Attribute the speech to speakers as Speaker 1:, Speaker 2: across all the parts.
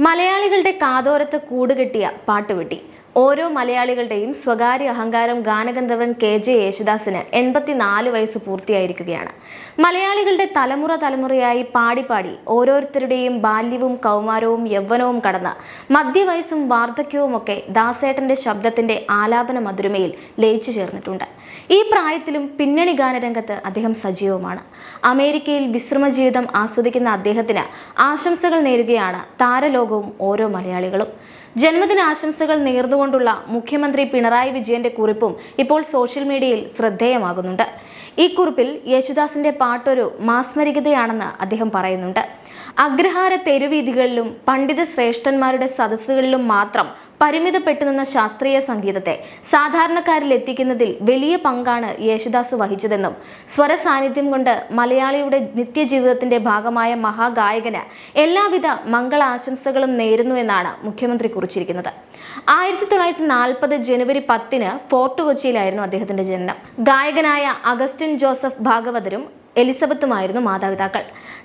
Speaker 1: മലയാളികളുടെ കാതോരത്ത് കൂടുകെട്ടിയ പാട്ടുവെട്ടി. ഓരോ മലയാളികളുടെയും സ്വകാര്യ അഹങ്കാരം ഗാനഗന്ധർവൻ കെ ജെ യേശുദാസിന് എൺപത്തിനാല് വയസ്സ് പൂർത്തിയായിരിക്കുകയാണ്. മലയാളികളുടെ തലമുറ തലമുറയായി പാടി പാടി ഓരോരുത്തരുടെയും ബാല്യവും കൗമാരവും യൗവനവും കടന്ന മധ്യവയസ്സും വാർദ്ധക്യവും ഒക്കെ ദാസേട്ടന്റെ ശബ്ദത്തിന്റെ ആലാപന മധുരമയിൽ ലയിച്ചു ചേർന്നിട്ടുണ്ട്. ഈ പ്രായത്തിലും പിന്നണി ഗാനരംഗത്ത് അദ്ദേഹം സജീവമാണ്. അമേരിക്കയിൽ വിശ്രമ ജീവിതം ആസ്വദിക്കുന്ന അദ്ദേഹത്തിന് ആശംസകൾ നേരുകയാണ് താരലോകവും ഓരോ മലയാളികളും. ജന്മദിന ആശംസകൾ നേർന്നുകൊണ്ടുള്ള മുഖ്യമന്ത്രി പിണറായി വിജയന്റെ കുറിപ്പും ഇപ്പോൾ സോഷ്യൽ മീഡിയയിൽ ശ്രദ്ധേയമാകുന്നുണ്ട്. ഈ കുറിപ്പിൽ യേശുദാസിന്റെ പാട്ടൊരു മാസ്മരികതയാണെന്ന് അദ്ദേഹം പറയുന്നുണ്ട്. അഗ്രഹാര തെരുവീതികളിലും പണ്ഡിത ശ്രേഷ്ഠന്മാരുടെ സദസ്സുകളിലും മാത്രം പരിമിതപ്പെട്ടു നിന്ന ശാസ്ത്രീയ സംഗീതത്തെ സാധാരണക്കാരിൽ എത്തിക്കുന്നതിൽ വലിയ പങ്കാണ് യേശുദാസ് വഹിച്ചതെന്നും സ്വര സാന്നിധ്യം കൊണ്ട് മലയാളിയുടെ നിത്യജീവിതത്തിന്റെ ഭാഗമായ മഹാഗായകന് എല്ലാവിധ മംഗളാശംസകളും നേരുന്നു എന്നാണ് മുഖ്യമന്ത്രി കുറിച്ചിരിക്കുന്നത്. ആയിരത്തി തൊള്ളായിരത്തി നാൽപ്പത് ജനുവരി പത്തിന് ഫോർട്ട് കൊച്ചിയിലായിരുന്നു അദ്ദേഹത്തിന്റെ ജനനം. ഗായകനായ അഗസ്റ്റിൻ ജോസഫ് ഭാഗവതരും എലിസബത്തുമായിരുന്നു മാതാപിതാക്കൾ.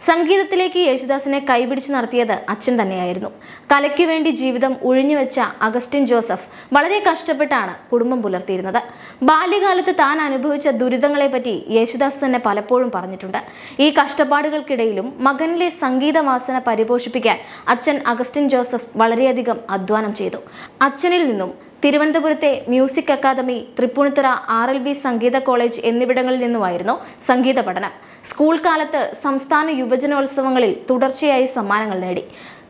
Speaker 1: സംഗീതത്തിലേക്ക് യേശുദാസിനെ കൈപിടിച്ച് നടത്തിയത് അച്ഛൻ തന്നെയായിരുന്നു. കലയ്ക്ക് വേണ്ടി ജീവിതം ഉഴിഞ്ഞുവെച്ച അഗസ്റ്റിൻ ജോസഫ് വളരെ കഷ്ടപ്പെട്ടാണ് കുടുംബം പുലർത്തിയിരുന്നത്. ബാല്യകാലത്ത് താൻ അനുഭവിച്ച ദുരിതങ്ങളെപ്പറ്റി യേശുദാസ് തന്നെ പലപ്പോഴും പറഞ്ഞിട്ടുണ്ട്. ഈ കഷ്ടപ്പാടുകൾക്കിടയിലും മകനിലെ സംഗീതവാസന പരിപോഷിപ്പിക്കാൻ അച്ഛൻ അഗസ്റ്റിൻ ജോസഫ് വളരെയധികം അധ്വാനം ചെയ്തു. അച്ഛനിൽ നിന്നും തിരുവനന്തപുരത്തെ music academy Tripunithura R L V സംഗീത കോളേജ് എന്നിവിടങ്ങളിൽ നിന്നുമായിരുന്നു സംഗീത പഠനം. സ്കൂൾ കാലത്ത് സംസ്ഥാന യുവജനോത്സവങ്ങളിൽ തുടർച്ചയായി സമ്മാനങ്ങൾ നേടി.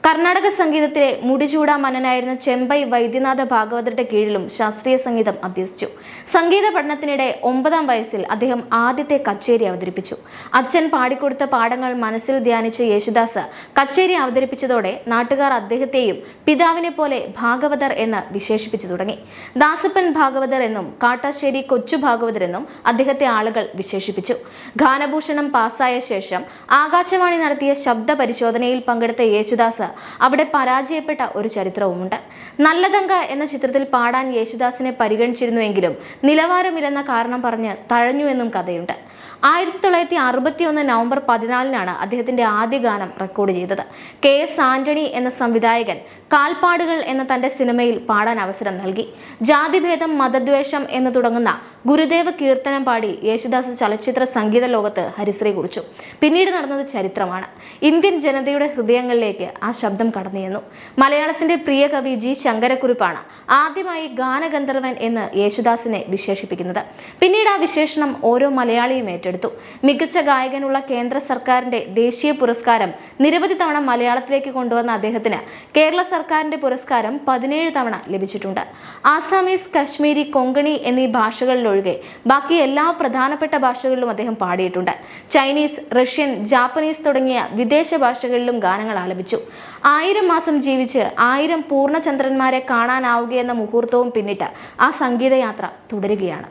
Speaker 1: കർണാടക സംഗീതത്തിലെ മുടിചൂടാ മനനായിരുന്ന ചെമ്പൈ വൈദ്യനാഥ ഭാഗവതരുടെ കീഴിലും ശാസ്ത്രീയ സംഗീതം അഭ്യസിച്ചു. സംഗീത പഠനത്തിനിടെ ഒമ്പതാം വയസ്സിൽ അദ്ദേഹം ആദ്യത്തെ കച്ചേരി അവതരിപ്പിച്ചു. അച്ഛൻ പാടിക്കൊടുത്ത പാഠങ്ങൾ മനസ്സിൽ ധ്യാനിച്ച യേശുദാസ് കച്ചേരി അവതരിപ്പിച്ചതോടെ നാട്ടുകാർ അദ്ദേഹത്തെയും പിതാവിനെ പോലെ ഭാഗവതർ എന്ന് വിശേഷിപ്പിച്ചു തുടങ്ങി. ദാസപ്പൻ ഭാഗവതർ എന്നും കാട്ടാശ്ശേരി കൊച്ചു ഭാഗവതർ എന്നും അദ്ദേഹത്തെ ആളുകൾ വിശേഷിപ്പിച്ചു. ഗാനഭൂഷണം പാസ്സായ ശേഷം ആകാശവാണി നടത്തിയ ശബ്ദ പരിശോധനയിൽ പങ്കെടുത്ത യേശുദാസ് അവിടെ പരാജയപ്പെട്ട ഒരു ചരിത്രവുമുണ്ട്. നല്ലതങ്ക എന്ന ചിത്രത്തിൽ പാടാൻ യേശുദാസിനെ പരിഗണിച്ചിരുന്നുവെങ്കിലും നിലവാരമില്ലെന്ന കാരണം പറഞ്ഞ് തഴഞ്ഞു എന്നും കഥയുണ്ട്. ആയിരത്തി തൊള്ളായിരത്തി അറുപത്തി ഒന്ന് നവംബർ പതിനാലിനാണ് അദ്ദേഹത്തിന്റെ ആദ്യ ഗാനം റെക്കോർഡ് ചെയ്തത്. കെ എസ് ആന്റണി എന്ന സംവിധായകൻ കാൽപ്പാടുകൾ എന്ന തന്റെ സിനിമയിൽ പാടാൻ അവസരം നൽകി. ജാതിഭേദം മതദ്വേഷം എന്ന് തുടങ്ങുന്ന ഗുരുദേവ കീർത്തനം പാടി യേശുദാസ് ചലച്ചിത്ര സംഗീത ലോകത്ത് ഹരിശ്രീ കുറിച്ചു. പിന്നീട് നടന്നത് ചരിത്രമാണ്. ഇന്ത്യൻ ജനതയുടെ ഹൃദയങ്ങളിലേക്ക് ആ ശബ്ദം കടന്നുചെന്നു മലയാളത്തിന്റെ പ്രിയ കവി ജി ശങ്കരക്കുറിപ്പാണ് ആദ്യമായി ഗാനഗന്ധർവൻ എന്ന് യേശുദാസിനെ വിശേഷിപ്പിക്കുന്നത്. പിന്നീട് ആ വിശേഷണം ഓരോ മലയാളിയും ഏറ്റെടുത്തു. മികച്ച ഗായകനുള്ള കേന്ദ്ര സർക്കാരിന്റെ ദേശീയ പുരസ്കാരം നിരവധി തവണ മലയാളത്തിലേക്ക് കൊണ്ടുവന്ന അദ്ദേഹത്തിന് കേരള സർക്കാരിന്റെ പുരസ്കാരം പതിനേഴ് തവണ ലഭിച്ചിട്ടുണ്ട്. ആസാമീസ് കശ്മീരി കൊങ്കണി എന്നീ ഭാഷകളിലൊഴികെ ബാക്കി എല്ലാ പ്രധാനപ്പെട്ട ഭാഷകളിലും അദ്ദേഹം പാടിയിട്ടുണ്ട്. ചൈനീസ് റഷ്യൻ ജാപ്പനീസ് തുടങ്ങിയ വിദേശ ഭാഷകളിലും ഗാനങ്ങൾ ആലപിച്ചു. ആയിരം മാസം ജീവിച്ച് ആയിരം പൂർണചന്ദ്രന്മാരെ കാണാനാവുകയെന്ന മുഹൂർത്തവും പിന്നിട്ട് ആ സംഗീതയാത്ര തുടരുകയാണ്.